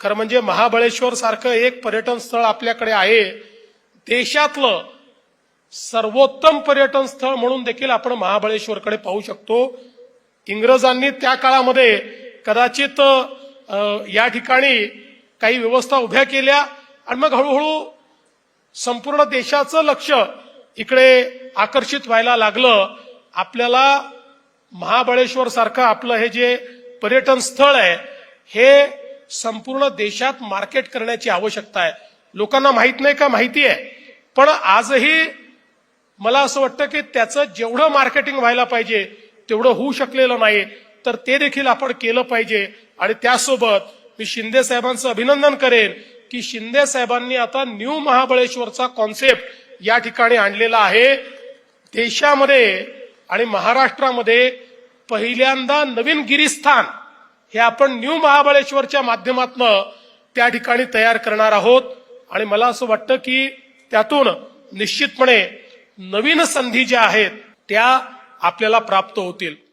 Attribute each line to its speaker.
Speaker 1: खरं म्हणजे महाबळेश्वर सारखं एक पर्यटन स्थळ आपल्याकडे आहे. देशातलं सर्वोत्तम पर्यटन स्थळ म्हणून देखील आपण महाबळेश्वरकडे पाहू शकतो. इंग्रजांनी त्या काळामध्ये कदाचित या ठिकाणी काही व्यवस्था उभ्या केल्या आणि मग हळूहळू संपूर्ण देशाचं लक्ष इकडे आकर्षित व्हायला लागलं. आपल्याला महाबळेश्वर सारखं आपलं हे जे पर्यटन स्थळ आहे हे संपूर्ण देशात मार्केट करण्याची आवश्यकता आहे. लोकांना माहीत नाही का? माहिती आहे. पण आजही मला असं वाटतं की त्याचं जेवढं मार्केटिंग व्हायला पाहिजे तेवढं होऊ शकलेलं नाही. तर ते देखील आपण केलं पाहिजे. आणि त्यासोबत मी शिंदे साहेबांचं अभिनंदन करेन की शिंदे साहेबांनी आता न्यू महाबळेश्वरचा कॉन्सेप्ट या ठिकाणी आणलेला आहे. देशामध्ये आणि महाराष्ट्रामध्ये पहिल्यांदा नवीन गिरीस्थान हे आपण न्यू महाबळेश्वरच्या माध्यमातनं त्या ठिकाणी तयार करणार आहोत. आणि मला असं वाटतं की त्यातून निश्चितपणे नवीन संधी ज्या आहेत त्या आपल्याला प्राप्त होतील.